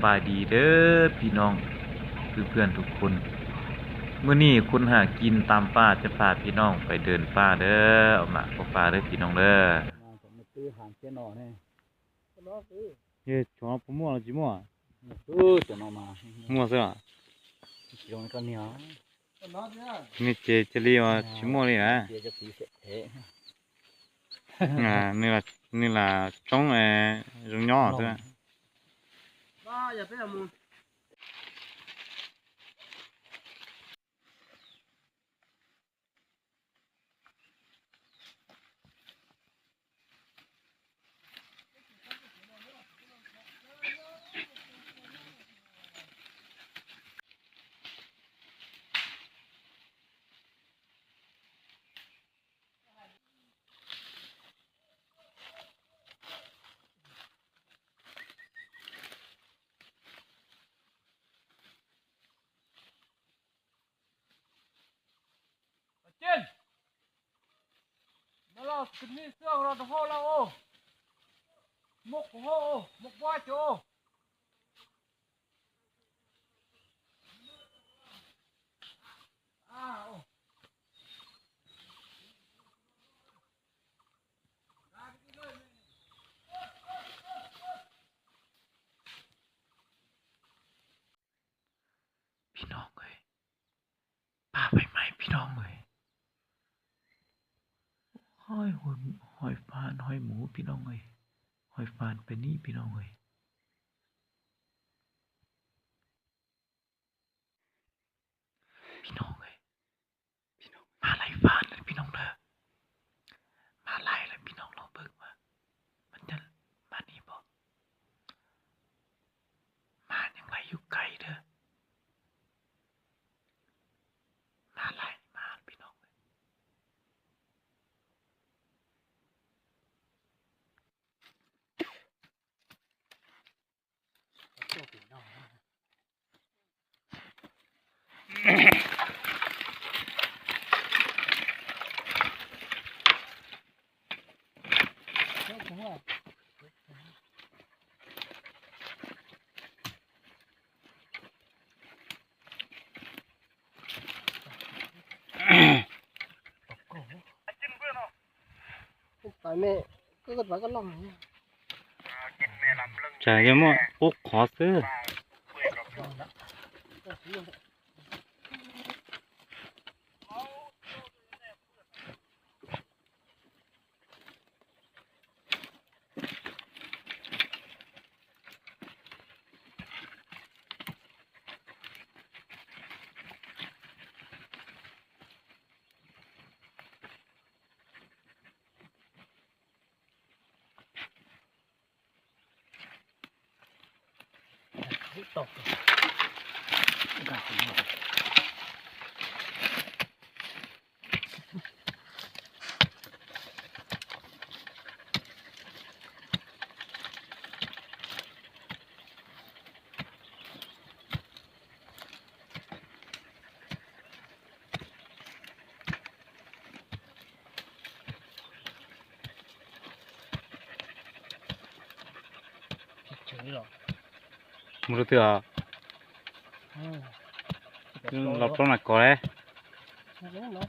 ำบายดีเด้อพี่น้องคือเพื่อนทุกคนมื้อนี้คุณหากินตามป่าจะพาพี่น้องไปเดินป่าเด้อเอามาเข้าป่าเด้อพี่น้องเด้อมาผมมาตื้อหางเจ้าหน่อเนี่ย nó cứ เฮ้ยจอผมมั่วจิมั่วมาตื้อเจ้าหน่อมามั่วซะเจ้าก็เหนียว nó nhá นี่เจจะเรียกว่าจิมั่วนี่นะเดี๋ยวจะตีเสร็จเทะอ่านี่ล่ะนี่ล่ะจ้องเอ่อรงย่อซะ 啊，也这样吗？Trên nó là kinh ni xương rồi nó hô là ô một hô một qua chỗ à ô พี่น้องเอ้ยป่าไปไหมพี่น้องเอ้ย หอยหอยฟานหอยหมูพี่น้องเอ้ยหอยฟานไปนี่พี่น้องเอ้ยพี่น้องเอ้ยพี่น้องมาไล่ฟานเลยพี่น้องเด้อมาไล่เลยพี่น้องลองเบิ่งว่ามันจะมานี่บ่มาอย่างไรอยู่ไกลเด้อ มาไล่มาพี่น้องเลย เจ้าปีนอก Thế cũng là ไปแม่ก็กดไว้ก็ลองเนี่ย จ่ายกันมั้งปุ๊กขอซื้อ ก็ซื้อ ตกกาดหน่อ เฉยหรอ มือเถื่อเราต้องหนักก่อนเลย nó nó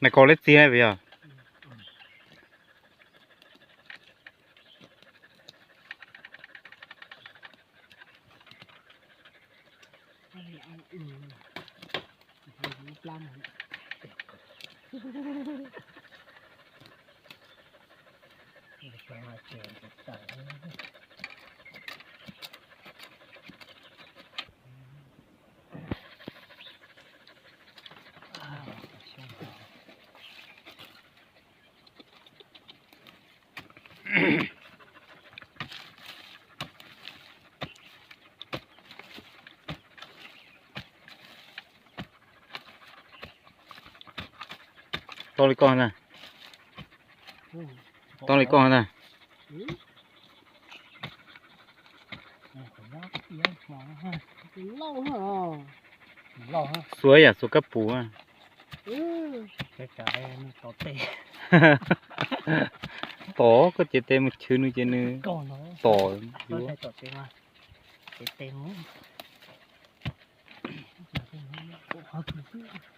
ในก่อนเล็กซีให้ไปอะ ăn ăn ừ làm Tao lấy con nè, tao lấy con nè. lâu hả lâu ha Suối à, suối cấp phú à. ใช้จ่ายมันต่อเตะ ต่อก็จะเต็มชื่อนึงจะนึง ก่อนเนาะ ต่ออ เรา ยู่ ใช้ต่อเตะมาเตะเต็มเขาถือมุมเตะมาก็โอนเตะโลเกียร์ Lapang dah, lapang dah. Sebenarnya aku dah ano. รอบเราแต่ชิมารอพุ่นตาซื้อ Lapang dah plak, so lapang dah je. นี่เป็นนา ชูด้วย เนาะของโกว่า รอบเรา Lapang dah. เพราะมันก่อนนะ Hmm? อัจแล้วก็จะยังเดียน Eh, sini ni plak, saya saya plak lok kan. Sini kau memang heh ya. นี่เหมือนนะก็จะเอาหมดตังนี่นาตังได้ฮะชิดตารถเต๋อแต่ว่าเอาโจคุณจ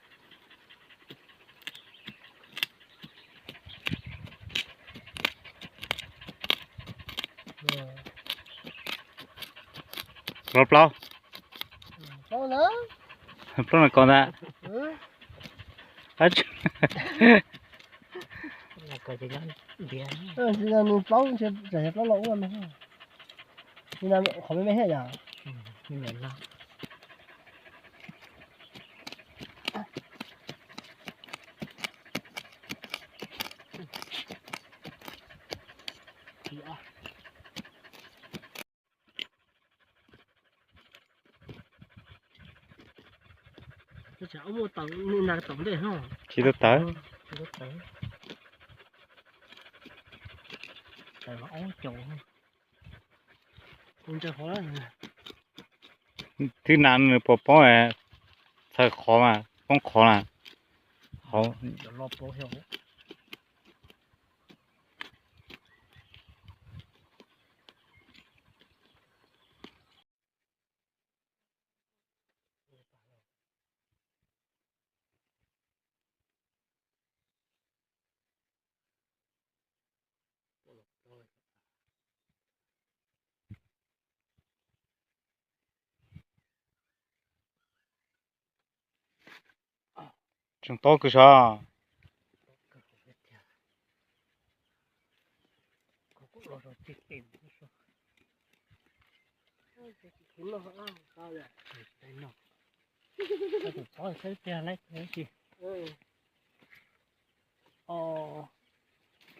ขอมาป้องขอน่ะเขาเดี๋ยวรอโปรเฮลจงโตคือชาここร อรอติดเต็ม Kim lah, ah, tahu ya. ไปนอกถ้าถูกต้อนใช้เตียอะไรเลยสิ Hmm. อ๋อ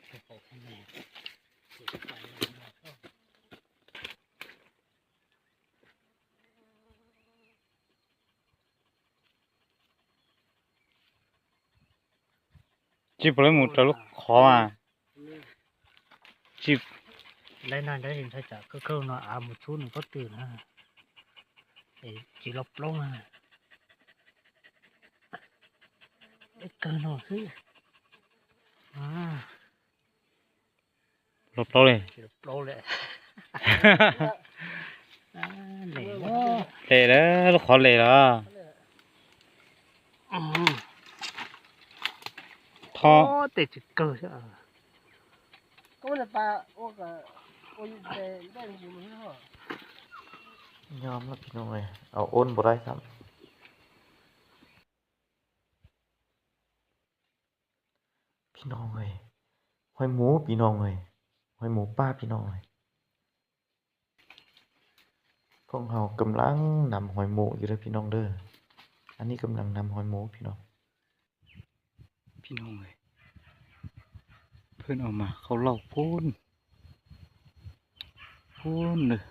จะบอกให้แม่จะไปมาชอบ จีบเลยหมดแล้วขอมาจีบได้นานได้เห็นถ้าจะก็เข้ามาอามุชุนก็ตื่นนะไอ้จีรบลงอะไอ้เกินหน่อยสิอ่ารอบเราเลยจีรบลงเลยอ่าเหนื่อยเลยแล้วขอเลยละ อืม ท่อโอ้แต่จะเกิดอะ Kau nak pak, oh ke, oh you dah dah ni ni ha. ยอมแล้วพี่น้องเลยเอาโอนบ่ได้ครับพี่น้องเลยหอยหมู พี่น้องเลยหอยหมูป้าพี่องเลยพวกเรากำลังนำหอยหมูอยู่เลยพี่น้องเด้ออันนี้กำลังนำหอยหมูพี่น้องพี่น้องเลยเพื่อนเอามา เขาเล่าพูนพูนเลย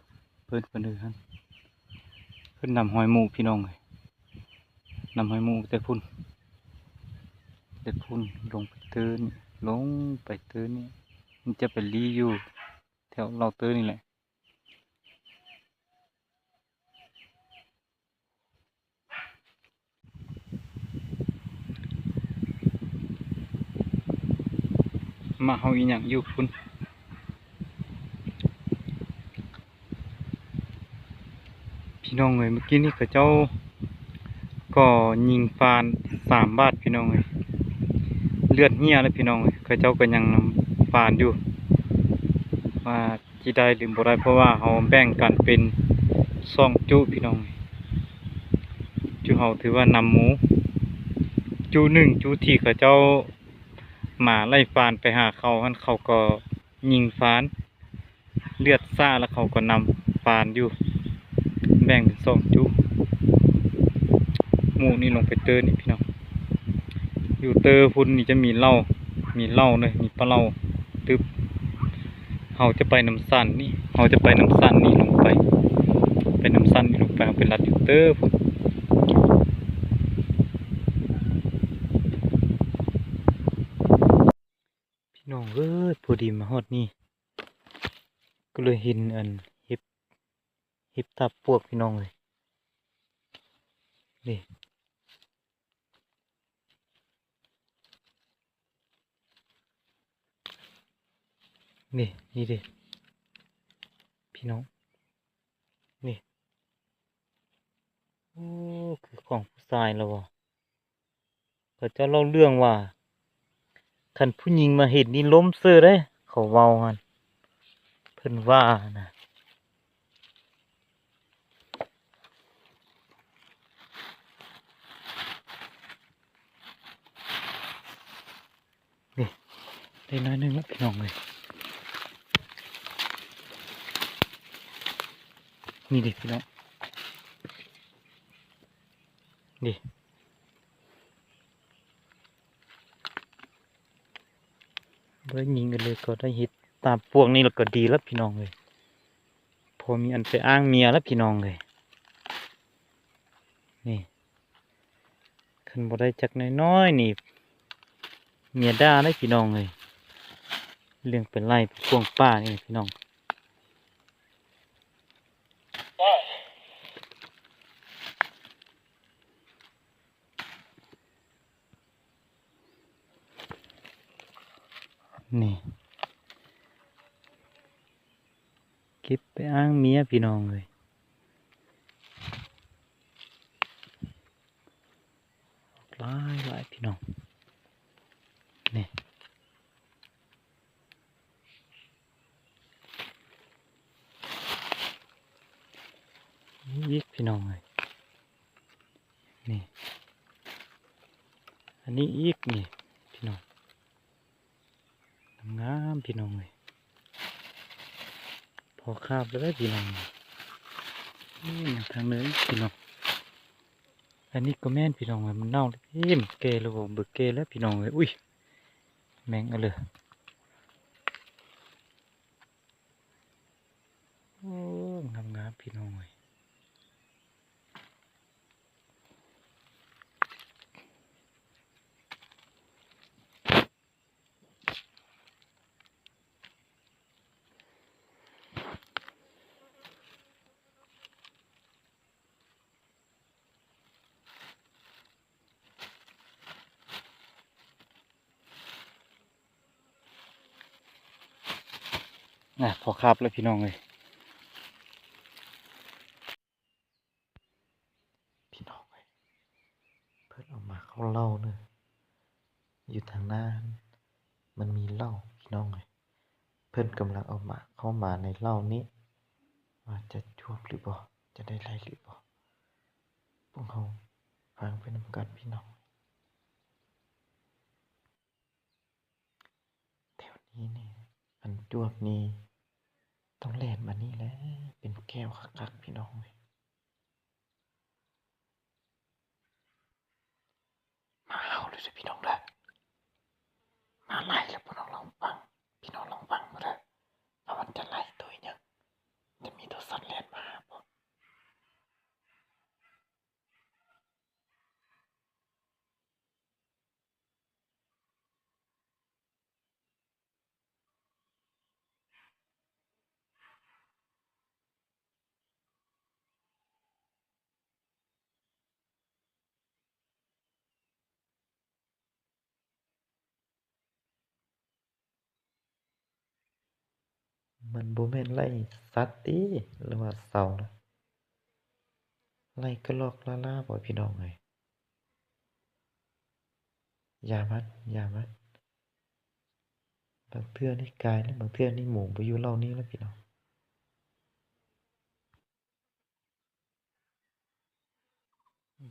เพื่อนเพื่อนเลยฮะขึ้นนำหอยหมูพี่น้องเลยนำหอยหมูแต่พุ่นแต่พุ่นลงไปตื้นลงไปเตื้นนี่มันจะไปรีอยู่แถวเราเตื้นนี่แหละ มาเฮาอีหยังอยู่พุ่นพี่น้องเอ้ยเมื่อกี้นี่เขาเจ้าก็ยิงฟานสามบาทพี่น้องเอ้ยเลือดเหี้ยแล้วพี่น้องเอ้ยเขาเจ้าก็ยังนำฟานอยู่ว่าจีได้หรือบ่ได้เพราะว่าเขาแบ่งกันเป็นสองจุพี่น้องเอ้ยจุเขาถือว่านำหมู จุหนึ่งจุที่เขาเจ้า หมาไล่ฟานไปหาเขาหันเขาก็ยิงฟาน เลือดซ่าแล้วเขาก็นำฟานอยู่ แบ่งเป็นสองจุหมูนี่ลงไปเตือนนี่พี่น้องอยู่เตอร์พุ่นนี่จะมีเหล้ามีเหล้าเลยมีปลาเหล้าตึบเฮาจะไปน้ำสันนี่เฮาจะไปน้ำสันนี่ลงไป ไปน้ำสันนี่ลงไปเอาไปลัดอยู่เตอร์พุ่นพี่ น้องเอ้ยพอดีมาฮอดนี่ ก็เลยเห็นอันเห็บเห็บตาปวกพี่น้องเลยนี่นี่นี่เดิพี่น้อง นี่ โอ้ คือของผู้ชายแล้ววะเขาเจะเล่าเรื่องว่า คันผู้หญิงมาเห็นนี่ล้มเสื้อได้เขาเว้ากันเพิ่นว่านะนี่ได้น้อยนึงแล้วพี่น้องเลยนี่ดิพี่น้องนี่ ได้ยิงกันเลยก็ได้เฮิตตามพวกนี้เราก็ดีแล้วพี่น้องเลย พอมีอันไปอ้างเมียแล้วพี่น้องเลยนี่ขันบ่ได้จักน้อยๆนี่เมียด่าได้พี่น้องเลยเรื่องเป็นไร่พวงป้านี่พี่น้อง นี่เก็บไปอ้างเมียพี่น้องเลยหลายหลายพี่น้องนี่นี่อีกพี่น้องเลยนี่ อันนี้อีกนี่พี่น้อง งามๆพี่น้องเลยพอคาบแล้วได้พี่น้องนี่ย่ทางเนื้อพี่น้องอันนี้ก็แม่นพี่น้องเลยมันเน่าเลยเอ้ยมันเกแล้วบ่เบิกเกแล้วพี่น้องเลยอุ้ยแมงอะเลยโอ้งามงามพี่น้องเลย นะพอคาบแล้วพี่น้องเลยพี่น้องเลยเพิ่นเอามาเข้าเล่าเนอะอยู่ทางหน้ามันมีเล้าพี่น้องเลยเพิ่นกำลังเอามาเข้ามาในเล้านี้ว่าจะจวบหรือบ่จะได้ไล่หรือบ่พวกเขาฟังไปนกันพี่น้องแถวนี้นี่อันจวบนี่ ต้องแล่นมานี่แหละ เป็นแก้วคักๆพี่น้องเลยมาเอาเลยสิพี่น้องเลยมาไล่แล้วพี่น้องลองฟัง พี่น้องลองฟังมาเด้อว่ามันจะไล่ตัวอีหยังจะมีตัวสัตว์แล่นมาหาบ่ มันบ่แม่นไล่สัตว์ติหรือว่าเสานะไล่กระรอกลาลาบ่พี่น้องเอ้ยอย่ามันอย่ามันบางเทื่อนี่กายแล้วบางเทื่อนี่หมูบ่อยู่เล่านี้แล้วพี่น้อง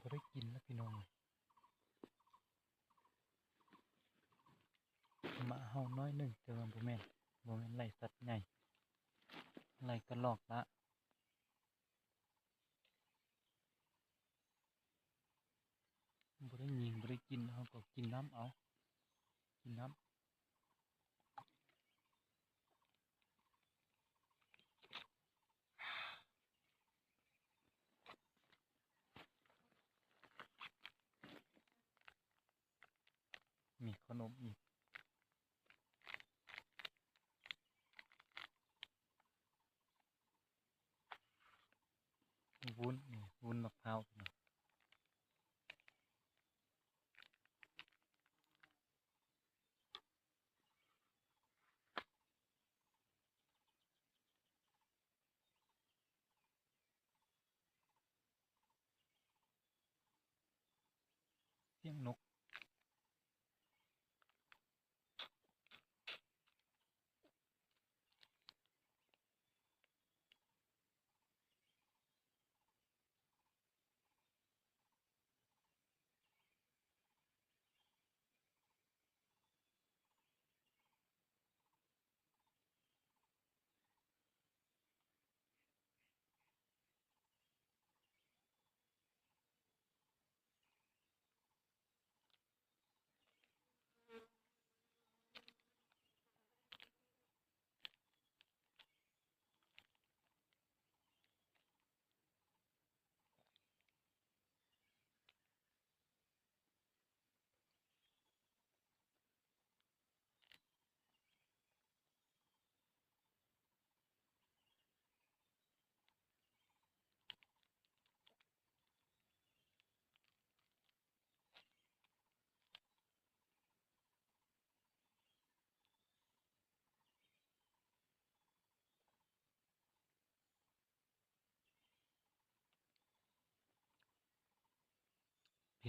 บ่ได้กินแล้วพี่น้องมาเฮาน้อยหนึ่งแต่ว่าบ่แม่นบ่แม่นไล่สัตว์ใหญ่ อะไล่กระรอกละบ่ได้ยิงบ่ได้กินเขาก็กินน้ำเอา กินน้ำมีขนมอีก วุ้นนี่วุ้นมะพร้าวนี่เสียงนก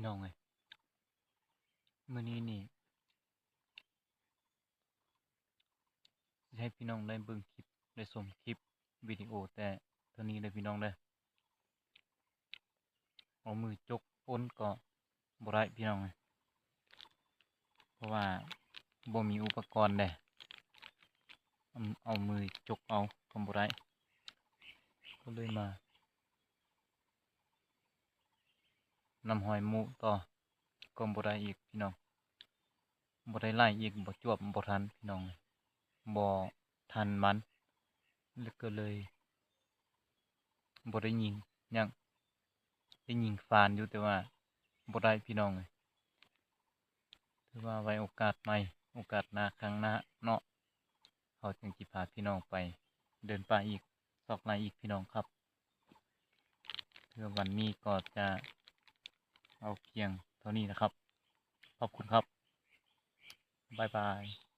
พี่น้องไงมื้อนี้นี่ให้พี่น้องได้เบิ่งคลิปได้ชมคลิปวิดีโอแต่เท่านี้เลยพี่น้องเด้อเอามือจกปนก็บ่ได้พี่น้องเอ้ยเพราะว่าบ่มีอุปกรณ์เด้เอามือจกเอาก็บ่ได้ก็เลยมา นำหอยมูต่อก็บ่ได้อีกพี่น้องบ่ได้ไล่อีกบ่จวบบ่ทันพี่น้องบ่ทันมันแล้วก็เลยบ่ได้ยิงยังได้ยิงฟานอยู่แต่ว่าบ่ได้พี่น้องเลยถือว่าไว้โอกาสใหม่โอกาสหน้าครั้งหน้าเนาะเขาจึงสิพาพี่น้องไป เดินป่าอีกซอกไล่อีกพี่น้องครับเพื่อวันนี้ก็จะ เอาเพียงเท่านี้นะครับ ขอบคุณครับ บ๊ายบาย